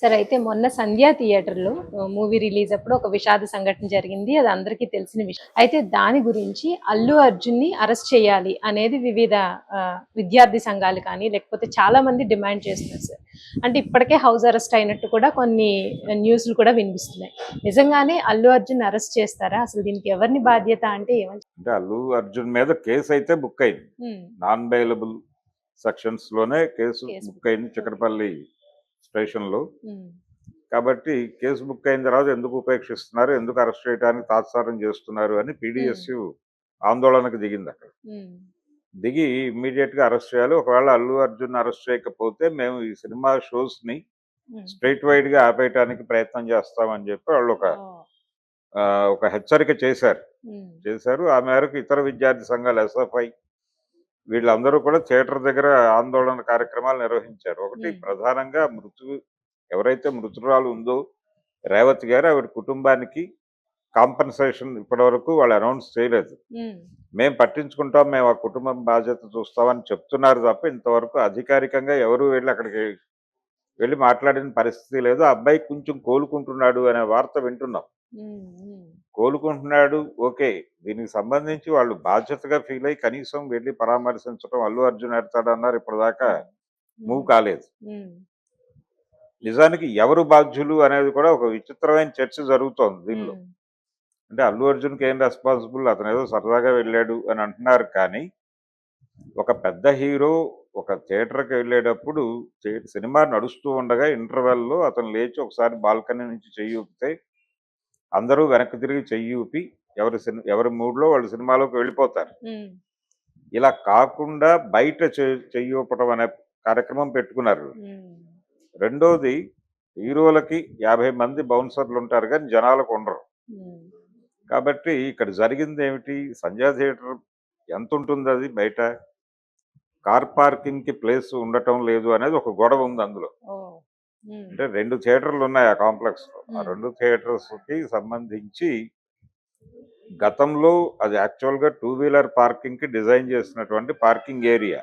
సరే అయితే మొన్న సంధ్యా థియేటర్లో మూవీ రిలీజ్ అప్పుడు ఒక విషాద సంఘటన జరిగింది. అది అందరికీ తెలిసిన విషయం. అయితే దాని గురించి అల్లు అర్జున్ని అరెస్ట్ చేయాలి అనేది వివిధ విద్యార్థి సంఘాలు కానీ లేకపోతే చాలా మంది డిమాండ్ చేస్తున్నారు సార్. అంటే ఇప్పటికే హౌస్ అరెస్ట్ అయినట్టు కూడా కొన్ని న్యూస్లు కూడా వినిపిస్తున్నాయి. నిజంగానే అల్లు అర్జున్ అరెస్ట్ చేస్తారా? అసలు దీనికి ఎవరిని బాధ్యత అంటే ఏమని అంటే అల్లు అర్జున్ మీద కేసు అయితే బుక్ అయింది. నాన్ బెయిలబుల్ సెక్షన్స్లోనే కేసు కేసు బుక్ అయింది. చిక్కడపల్లి స్టేషన్లో ఉమ్, కాబట్టి కేసు బుక్ అయిన తర్వాత ఎందుకు ఉపేక్షిస్తున్నారు ఎందుకు అరెస్ట్ చేయడానికి తాత్సారం చేస్తున్నారు అని పీడిఎస్యు ఆందోళనకు దిగింది అక్కడ. దిగి ఇమ్మీడియట్గా అరెస్ట్ చేయాలి. ఒకవేళ అల్లు అర్జున్ అరెస్ట్ చేయకపోతే మేము ఈ సినిమా షోస్ని ఉమ్. స్ట్రైట్ వైడ్గా ఆపేయటానికి ప్రయత్నం చేస్తామని చెప్పి వాళ్ళు ఒక ఒక హెచ్చరిక చేశారు. చేశారు. ఆ మేరకు ఇతర విద్యార్థి సంఘాలు ఎస్ఎఫ్ఐ వీళ్ళందరూ కూడా థియేటర్ దగ్గర ఆందోళన కార్యక్రమాలు నిర్వహించారు. ఒకటి. ప్రధానంగా మృతు ఎవరైతే మృతురాలు ఉందో రేవతి గారు ఆవిడ కుటుంబానికి కాంపన్సేషన్ ఇప్పటివరకు వాళ్ళు అనౌన్స్ చేయలేదు. మేము పట్టించుకుంటాం మేము ఆ కుటుంబం బాధ్యత చూస్తామని చెప్తున్నారు తప్ప ఇంతవరకు అధికారికంగా ఎవరు వెళ్ళి అక్కడికి వెళ్ళి మాట్లాడిన పరిస్థితి లేదు. ఆ అబ్బాయి కొంచెం కోలుకుంటున్నాడు అనే వార్త వింటున్నాం. కోలుకుంటున్నాడు ఓకే. దీనికి సంబంధించి వాళ్ళు బాధ్యతగా ఫీల్ అయ్యి కనీసం వెళ్ళి పరామర్శించడం అల్లు అర్జున్ ఎడతాడు అన్నారు ఇప్పటిదాకా మూవ్ కాలేదు. నిజానికి ఎవరు బాధ్యులు అనేది కూడా ఒక విచిత్రమైన చర్చ జరుగుతోంది దీనిలో. అంటే అల్లు అర్జున్కి ఏం రెస్పాన్సిబుల్ అతను ఏదో సరదాగా వెళ్ళాడు అని అంటున్నారు కానీ ఒక పెద్ద హీరో ఒక థియేటర్కి వెళ్ళేటప్పుడు సినిమా నడుస్తూ ఉండగా ఇంటర్వెల్లో అతను లేచి ఒకసారి బాల్కనీ నుంచి చెయ్యి ఊపితే అందరూ వెనక్కి తిరిగి చెయ్యి ఊపి ఎవరి సిని ఎవరి మూడ్లో వాళ్ళు సినిమాలోకి వెళ్ళిపోతారు. ఇలా కాకుండా బయట చెయ్యి ఊపటం అనే కార్యక్రమం పెట్టుకున్నారు. రెండోది హీరోలకి యాభై మంది బౌన్సర్లు ఉంటారు కానీ జనాలకు ఉండరు. కాబట్టి ఇక్కడ జరిగింది ఏమిటి? సంజయ్ థియేటర్ ఎంత ఉంటుంది అది బయట? కార్ పార్కింగ్కి ప్లేస్ ఉండటం లేదు అనేది ఒక గొడవ ఉంది అందులో. అంటే రెండు థియేటర్లు ఉన్నాయి ఆ కాంప్లెక్స్లో ఆ. రెండు థియేటర్స్కి సంబంధించి గతంలో అది యాక్చువల్గా టూ వీలర్ పార్కింగ్కి డిజైన్ చేసినటువంటి పార్కింగ్ ఏరియా.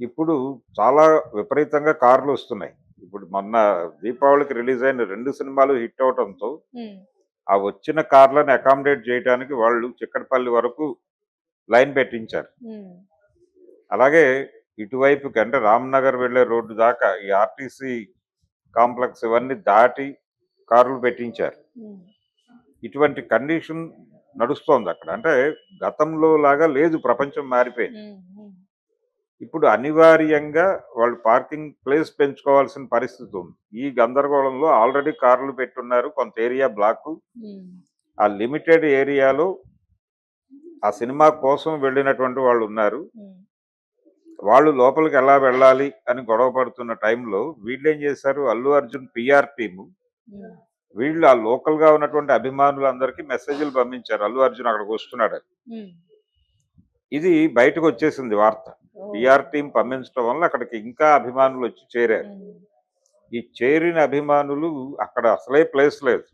ఇప్పుడు చాలా విపరీతంగా కార్లు వస్తున్నాయి. ఇప్పుడు మొన్న దీపావళికి రిలీజ్ అయిన రెండు సినిమాలు హిట్ అవటంతో ఉమ్, ఆ వచ్చిన కార్లను అకామిడేట్ చేయడానికి వాళ్ళు చిక్కడపల్లి వరకు లైన్ పెట్టించారు. అలాగే ఇటువైపుకి అంటే రామ్నగర్ వెళ్ళే రోడ్డు దాకా ఈ ఆర్టీసీ కాంప్లెక్స్ ఇవన్నీ దాటి కార్లు పెట్టించారు. ఇటువంటి కండిషన్ నడుస్తోంది అక్కడ. అంటే గతంలో లాగా లేదు ప్రపంచం మారిపోయింది. ఇప్పుడు అనివార్యంగా వాళ్ళు పార్కింగ్ ప్లేస్ పెంచుకోవాల్సిన పరిస్థితి ఉంది. ఈ గందరగోళంలో ఆల్రెడీ కార్లు పెట్టున్నారు కొంత ఏరియా బ్లాక్. ఆ లిమిటెడ్ ఏరియాలో ఆ సినిమా కోసం వెళ్ళినటువంటి వాళ్ళు ఉన్నారు. వాళ్ళు లోపలికి ఎలా వెళ్ళాలి అని గొడవ పడుతున్న టైంలో వీళ్ళు ఏం చేశారు? అల్లు అర్జున్ పిఆర్ టీము వీళ్ళు ఆ లోకల్గా ఉన్నటువంటి అభిమానులందరికీ మెసేజ్లు పంపించారు. అల్లు అర్జున్ అక్కడికి వస్తున్నాడు. ఉమ్. ఇది బయటకు వచ్చేసింది వార్త. పిఆర్ టీం పంపించడం వల్ల అక్కడికి ఇంకా అభిమానులు వచ్చి చేరారు. ఉమ్, ఈ చేరిన అభిమానులు అక్కడ అసలే ప్లేస్ లేదు.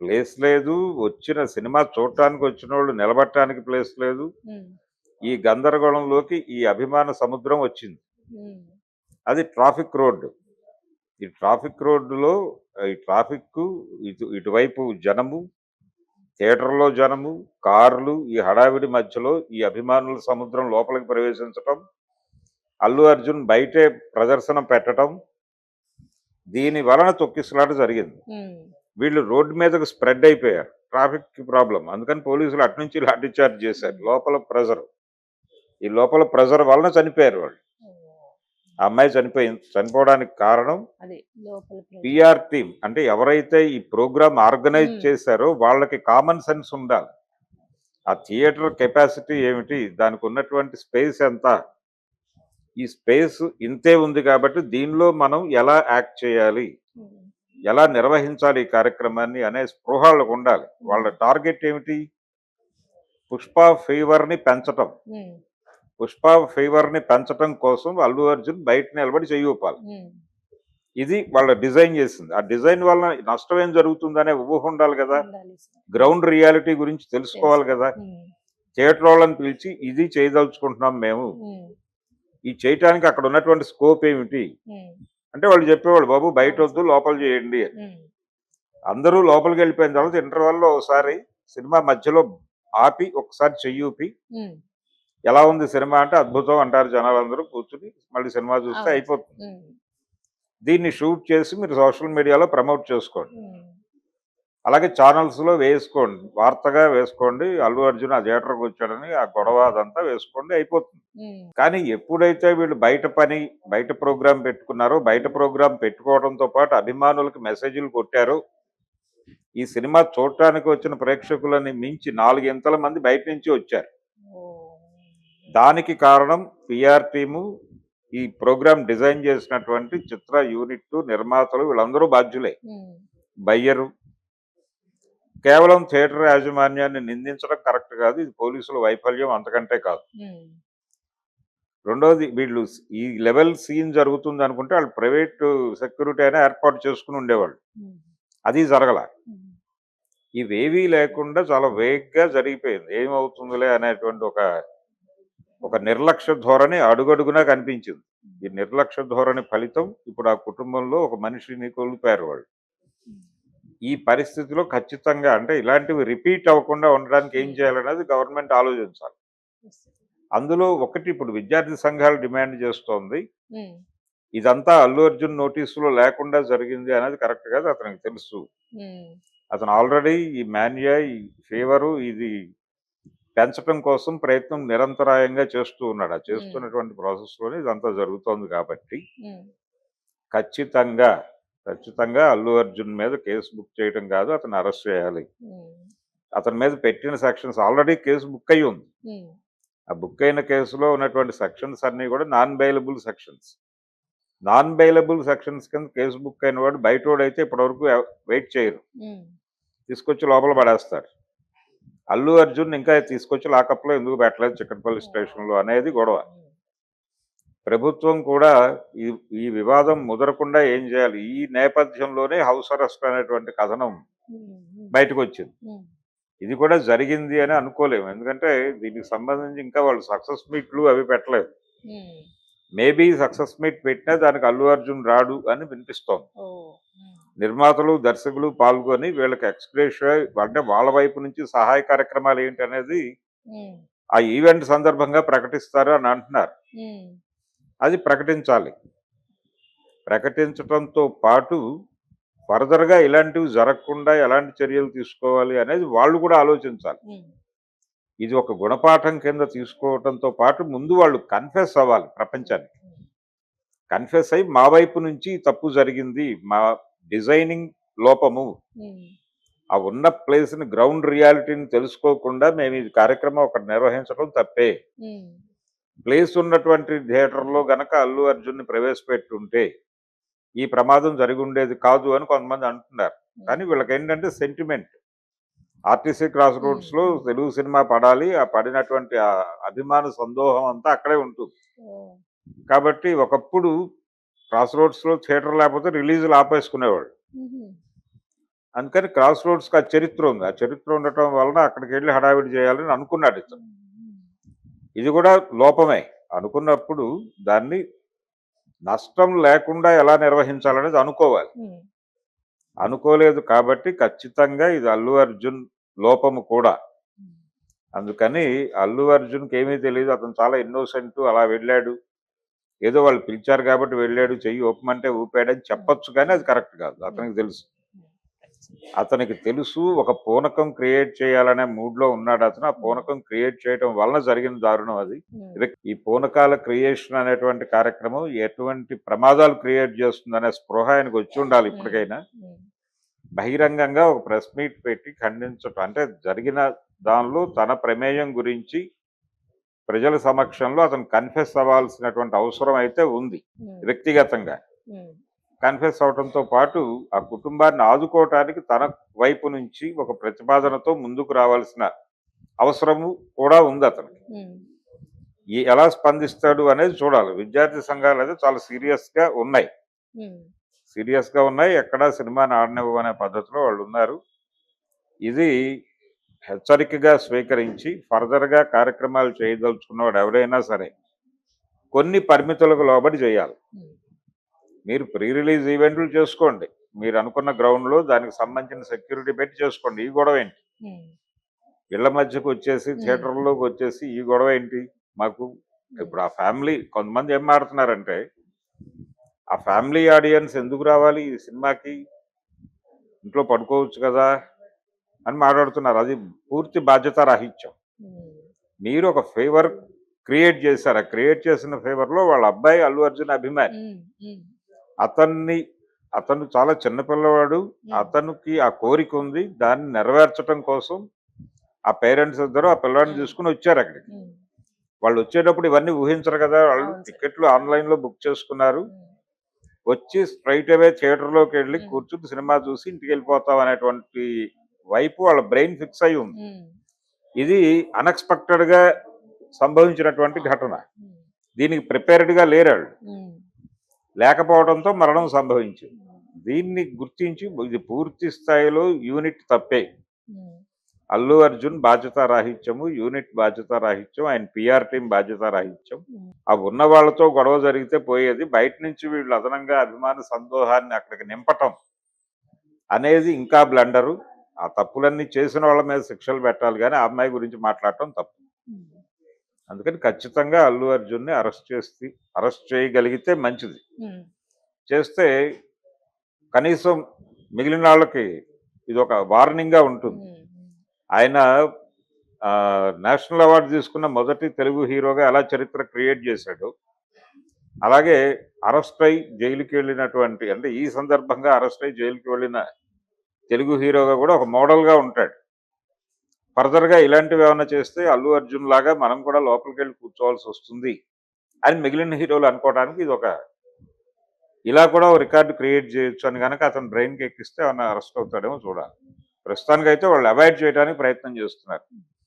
ప్లేస్ లేదు. వచ్చిన సినిమా చూడటానికి వచ్చిన వాళ్ళు నిలబడటానికి ప్లేస్ లేదు. ఈ గందరగోళంలోకి ఈ అభిమాన సముద్రం వచ్చింది. అది ట్రాఫిక్ రోడ్డు. ఈ ట్రాఫిక్ రోడ్డులో ఈ ట్రాఫిక్ ఇటు ఇటువైపు జనము థియేటర్లో జనము కార్లు ఈ హడావిడి మధ్యలో ఈ అభిమానుల సముద్రం లోపలికి ప్రవేశించటం అల్లు అర్జున్ బయటే ప్రదర్శన పెట్టడం దీని వలన తొక్కిసలాట జరిగింది. వీళ్ళు రోడ్డు మీదకు స్ప్రెడ్ అయిపోయారు. ట్రాఫిక్ ప్రాబ్లం అందుకని పోలీసులు అటు నుంచి లాఠీ చార్జ్ చేశారు. లోపల ప్రెజర్. ఈ లోపల ప్రెజర్ వలన చనిపోయారు వాళ్ళు. ఆ అమ్మాయి చనిపోయింది చనిపోవడానికి కారణం. PR team. అంటే ఎవరైతే ఈ ప్రోగ్రామ్ ఆర్గనైజ్. చేశారో వాళ్ళకి కామన్ సెన్స్ ఉండాలి. ఆ థియేటర్ కెపాసిటీ ఏమిటి? దానికి ఉన్నటువంటి స్పేస్ ఎంత? ఈ స్పేస్ ఇంతే ఉంది కాబట్టి దీనిలో మనం ఎలా యాక్ట్ చేయాలి? ఎలా నిర్వహించాలి ఈ కార్యక్రమాన్ని అనే స్పృహ వాళ్ళకు ఉండాలి. వాళ్ళ టార్గెట్ ఏమిటి? పుష్ప ఫీవర్ని పెంచటం పుష్ప ఫీవర్ని పెంచటం కోసం అల్లు అర్జున్ బయట నిలబడి చెయ్యూపాలి ఉమ్, ఇది వాళ్ళ డిజైన్ చేసింది. ఆ డిజైన్ వల్ల నష్టం ఏం జరుగుతుందనే ఊహ ఉండాలి కదా. గ్రౌండ్ రియాలిటీ గురించి తెలుసుకోవాలి కదా. థియేటర్ వాళ్ళని పిలిచి ఇది చేయదలుచుకుంటున్నాం మేము. ఈ చేయటానికి అక్కడ ఉన్నటువంటి స్కోప్ ఏమిటి? అంటే వాళ్ళు చెప్పేవాళ్ళు బాబు బయట వద్దు లోపల చేయండి అందరూ లోపలికి వెళ్ళిపోయిన తర్వాత ఇంటర్వెల్లో ఒకసారి సినిమా మధ్యలో ఆపి ఒకసారి చెయ్యూపి ఎలా ఉంది సినిమా అంటే అద్భుతం అంటారు జనాలందరూ కూర్చుని మళ్ళీ సినిమా చూస్తే. అయిపోతుంది. దీన్ని షూట్ చేసి మీరు సోషల్ మీడియాలో ప్రమోట్ చేసుకోండి. అలాగే ఛానల్స్లో వేసుకోండి. వార్తగా వేసుకోండి. అల్లు అర్జున్ ఆ థియేటర్కి వచ్చాడని ఆ గొడవ అదంతా వేసుకోండి అయిపోతుంది. కానీ ఎప్పుడైతే వీళ్ళు బయట పని బయట ప్రోగ్రాం పెట్టుకున్నారో బయట ప్రోగ్రాం పెట్టుకోవడంతో పాటు అభిమానులకు మెసేజ్లు కొట్టారో ఈ సినిమా చూడటానికి వచ్చిన ప్రేక్షకులని మించి నాలుగింతల మంది బయట నుంచి వచ్చారు. దానికి కారణం పిఆర్ టీము ఈ ప్రోగ్రాం డిజైన్ చేసినటువంటి చిత్ర యూనిట్ నిర్మాతలు వీళ్ళందరూ బాధ్యులే. ఉమ్, బయ్యరు. కేవలం థియేటర్ యాజమాన్యాన్ని నిందించడం కరెక్ట్ కాదు ఇది పోలీసుల వైఫల్యం అంతకంటే కాదు. ఉమ్, రెండోది వీళ్ళు ఈ లెవెల్ సీన్ జరుగుతుంది అనుకుంటే వాళ్ళు ప్రైవేట్ సెక్యూరిటీ అయినా ఏర్పాటు చేసుకుని ఉండేవాళ్ళు. ఉమ్, అది జరగల. ఇవేవీ లేకుండా చాలా వేగ్గా జరిగిపోయింది. ఏమవుతుందిలే అనేటువంటి ఒక ఒక నిర్లక్ష్య ధోరణి అడుగడుగునా కనిపించింది. ఈ నిర్లక్ష్య ధోరణి ఫలితం ఇప్పుడు ఆ కుటుంబంలో ఒక మనిషిని కోల్పోయారు వాళ్ళు. ఈ పరిస్థితిలో ఖచ్చితంగా అంటే ఇలాంటివి రిపీట్ అవ్వకుండా ఉండడానికి ఏం చేయాలనేది గవర్నమెంట్ ఆలోచించాలి. అందులో ఒకటి ఇప్పుడు విద్యార్థి సంఘాలు డిమాండ్ చేస్తోంది. ఉమ్, ఇదంతా అల్లు అర్జున్ నోటీసులో లేకుండా జరిగింది అనేది కరెక్ట్ కాదు అతనికి తెలుసు. ఉమ్, అతను ఆల్రెడీ ఈ మాన్యా ఈ ఫీవరు ఇది పెంచడం కోసం ప్రయత్నం నిరంతరాయంగా చేస్తూ ఉన్నాడు. ఆ చేస్తున్నటువంటి ప్రాసెస్లోనే ఇదంతా జరుగుతోంది కాబట్టి ఖచ్చితంగా ఖచ్చితంగా అల్లు అర్జున్ మీద కేసు బుక్ చేయడం కాదు అతను అరెస్ట్ చేయాలి. అతని మీద పెట్టిన సెక్షన్స్ ఆల్రెడీ కేసు బుక్ అయి ఉంది. ఆ బుక్ అయిన కేసులో ఉన్నటువంటి సెక్షన్స్ అన్నీ కూడా non bailable sections. Non bailable sections కింద కేసు బుక్ అయిన వాడు బయటోడైతే ఇప్పటివరకు వెయిట్ చేయరు. తీసుకొచ్చి లోపల పడేస్తారు అల్లు అర్జున్ ఇంకా తీసుకొచ్చి లాకప్లో ఎందుకు పెట్టలేదు చిక్కటపల్లి స్టేషన్లో అనేది గొడవ. ప్రభుత్వం కూడా ఈ ఈ వివాదం ముదరకుండా ఏం చేయాలి? ఈ నేపథ్యంలోనే హౌస్ అరెస్ట్ అనేటువంటి కథనం బయటకు వచ్చింది ఇది కూడా జరిగింది అని అనుకోలేము. ఎందుకంటే దీనికి సంబంధించి ఇంకా వాళ్ళు సక్సెస్ మీట్లు అవి పెట్టలేదు. మేబీ సక్సెస్ మీట్ పెట్టినా దానికి అల్లు అర్జున్ రాడు అని వినిపిస్తోంది. నిర్మాతలు దర్శకులు పాల్గొని వీళ్ళకి ఎక్స్ప్రెషన్ అంటే వాళ్ళ వైపు నుంచి సహాయ కార్యక్రమాలు ఏంటి అనేది ఆ ఈవెంట్ సందర్భంగా ప్రకటిస్తారు అని అంటున్నారు. అది ప్రకటించాలి. ప్రకటించడంతో పాటు ఫర్దర్గా ఇలాంటివి జరగకుండా ఎలాంటి చర్యలు తీసుకోవాలి అనేది వాళ్ళు కూడా ఆలోచించాలి. ఇది ఒక గుణపాఠం కింద తీసుకోవడంతో పాటు ముందు వాళ్ళు కన్ఫెస్ అవ్వాలి ప్రపంచానికి. కన్ఫెస్ అయ్యి మా వైపు నుంచి తప్పు జరిగింది మా డిజైనింగ్ లోపము. ఆ ఉన్న ప్లేస్ని గ్రౌండ్ రియాలిటీని తెలుసుకోకుండా మేము ఈ కార్యక్రమం ఒకటి నిర్వహించడం తప్పే. ప్లేస్ ఉన్నటువంటి థియేటర్లో గనక అల్లు అర్జున్ని ప్రవేశపెట్టుంటే ఈ ప్రమాదం జరిగి ఉండేది కాదు అని కొంతమంది అంటున్నారు. కానీ వీళ్ళకి ఏంటంటే సెంటిమెంట్. ఆర్టీసీ క్రాస్ రోడ్స్లో. తెలుగు సినిమా పడాలి ఆ పడినటువంటి ఆ అభిమాన సందోహం అంతా అక్కడే ఉంటుంది. కాబట్టి ఒకప్పుడు క్రాస్ రోడ్స్లో థియేటర్ లేకపోతే రిలీజులు ఆపేసుకునేవాళ్ళు ఉమ్, అందుకని క్రాస్ రోడ్స్కి ఆ చరిత్ర ఉంది. ఆ చరిత్ర ఉండటం వలన అక్కడికి వెళ్ళి హడావిడి చేయాలని అనుకున్నాడు ఇతను. ఇది కూడా లోపమే. అనుకున్నప్పుడు దాన్ని నష్టం లేకుండా ఎలా నిర్వహించాలనేది అనుకోవాలి. అనుకోలేదు కాబట్టి ఖచ్చితంగా ఇది అల్లు అర్జున్ లోపము కూడా. అందుకని అల్లు అర్జున్కి ఏమీ తెలియదు అతను చాలా ఇన్నోసెంట్ అలా వెళ్ళాడు. ఏదో వాళ్ళు పిలిచారు కాబట్టి వెళ్ళాడు చెయ్యి ఊపమంటే ఊపాడని చెప్పొచ్చు కానీ అది కరెక్ట్ కాదు. అతనికి తెలుసు. అతనికి తెలుసు ఒక పూనకం క్రియేట్ చేయాలనే మూడ్లో ఉన్నాడు అతను. ఆ పూనకం క్రియేట్ చేయడం వలన జరిగిన దారుణం అది. ఇది ఈ పూనకాల క్రియేషన్ అనేటువంటి కార్యక్రమం ఎటువంటి ప్రమాదాలు క్రియేట్ చేస్తుందనే స్పృహ ఆయనకు వచ్చి ఉండాలి ఇప్పటికైనా. ఉమ్, బహిరంగంగా ఒక ప్రెస్ మీట్ పెట్టి ఖండించటం. అంటే జరిగిన దానిలో తన ప్రమేయం గురించి ప్రజల సమక్షంలో అతను కన్ఫెస్ అవ్వాల్సినటువంటి అవసరం అయితే ఉంది వ్యక్తిగతంగా. కన్ఫెస్ అవడంతో పాటు ఆ కుటుంబాన్ని ఆదుకోవటానికి తన వైపు నుంచి ఒక ప్రతిపాదనతో ముందుకు రావాల్సిన అవసరము కూడా ఉంది అతనికి. ఎలా స్పందిస్తాడు అనేది చూడాలి. విద్యార్థి సంఘాలు అయితే చాలా సీరియస్గా ఉన్నాయి. సీరియస్గా ఉన్నాయి. ఎక్కడా సినిమాని ఆడనివ్వు అనే పద్ధతిలో వాళ్ళు ఉన్నారు. ఇది హెచ్చరికగా స్వీకరించి ఫర్దర్గా కార్యక్రమాలు చేయదలుచుకున్నవాడు ఎవరైనా సరే కొన్ని పరిమితులకు లోబడి చేయాలి. మీరు ప్రీ రిలీజ్ ఈవెంట్లు చేసుకోండి. మీరు అనుకున్న గ్రౌండ్లో దానికి సంబంధించిన సెక్యూరిటీ పెట్టి చేసుకోండి. ఈ గొడవ ఏంటి? ఇళ్ళ మధ్యకు వచ్చేసి థియేటర్లోకి వచ్చేసి ఈ గొడవ ఏంటి? మాకు ఇప్పుడు ఆ ఫ్యామిలీ కొంతమంది ఏం మాడుతున్నారంటే ఆ ఫ్యామిలీ ఆడియన్స్ ఎందుకు రావాలి? ఈ సినిమాకి ఇంట్లో పడుకోవచ్చు కదా? అని మాట్లాడుతున్నారు. అది పూర్తి బాధ్యత రాహిత్యం. ఉమ్, మీరు ఒక ఫేవర్ క్రియేట్ చేశారు. ఆ క్రియేట్ చేసిన ఫేవర్లో వాళ్ళ అబ్బాయి అల్లు అర్జున్ అభిమాని. ఉమ్, ఉమ్, అతన్ని అతను చాలా చిన్నపిల్లవాడు అతనికి ఆ కోరిక ఉంది. దాన్ని నెరవేర్చడం కోసం ఆ పేరెంట్స్ ఇద్దరు ఆ పిల్లవాడిని తీసుకుని వచ్చారు అక్కడికి. వాళ్ళు వచ్చేటప్పుడు ఇవన్నీ ఊహించరు కదా. వాళ్ళు. టికెట్లు ఆన్లైన్లో బుక్ చేసుకున్నారు. వచ్చి స్ట్రైట్ అవే థియేటర్లోకి వెళ్ళి. కూర్చుని సినిమా చూసి ఇంటికి వెళ్ళిపోతాం అనేటువంటి వైపు వాళ్ళ బ్రెయిన్ ఫిక్స్ అయి ఉంది. ఇది అన్ఎక్స్పెక్టెడ్గా సంభవించినటువంటి ఘటన. దీనికి ప్రిపేర్డ్గా లేరాడు ఉమ్, లేకపోవడంతో మరణం సంభవించింది. దీన్ని గుర్తించి ఇది పూర్తి స్థాయిలో యూనిట్ తప్పే. అల్లు అర్జున్ బాధ్యత రాహిత్యము యూనిట్ బాధ్యత రాహిత్యం ఆయన పిఆర్ టీం బాధ్యత రాహిత్యం. ఆ ఉన్న వాళ్ళతో గొడవ జరిగితే పోయేది బయట నుంచి వీళ్ళు అదనంగా అభిమాన సందోహాన్ని అక్కడికి నింపటం అనేది ఇంకా బ్లండరు. ఆ తప్పులన్నీ చేసిన వాళ్ళ మీద శిక్షలు పెట్టాలి కానీ ఆ అమ్మాయి గురించి మాట్లాడటం తప్పు. అందుకని ఖచ్చితంగా అల్లు అర్జున్ని అరెస్ట్ చేసి అరెస్ట్ చేయగలిగితే మంచిది. చేస్తే కనీసం మిగిలిన వాళ్ళకి ఇది ఒక వార్నింగ్గా ఉంటుంది. ఆయన నేషనల్ అవార్డు తీసుకున్న మొదటి తెలుగు హీరోగా ఎలా చరిత్ర క్రియేట్ చేశాడు? అలాగే అరెస్ట్ అయి జైలుకి వెళ్ళినటువంటి అంటే ఈ సందర్భంగా అరెస్ట్ అయి జైలుకి వెళ్ళిన తెలుగు హీరోగా కూడా ఒక మోడల్గా ఉంటాడు. ఫర్దర్గా ఇలాంటివి ఏమైనా చేస్తే అల్లు అర్జున్ లాగా మనం కూడా లోపలికి వెళ్ళి కూర్చోవాల్సి వస్తుంది అని మిగిలిన హీరోలు అనుకోవడానికి ఇది ఒక ఇలా కూడా ఒక రికార్డు క్రియేట్ చేయొచ్చు అని కనుక అతను బ్రెయిన్కి ఎక్కిస్తే ఏమైనా అరెస్ట్ అవుతాడేమో చూడాలి. ప్రస్తుతానికైతే వాళ్ళు అవాయిడ్ చేయడానికి ప్రయత్నం చేస్తున్నారు.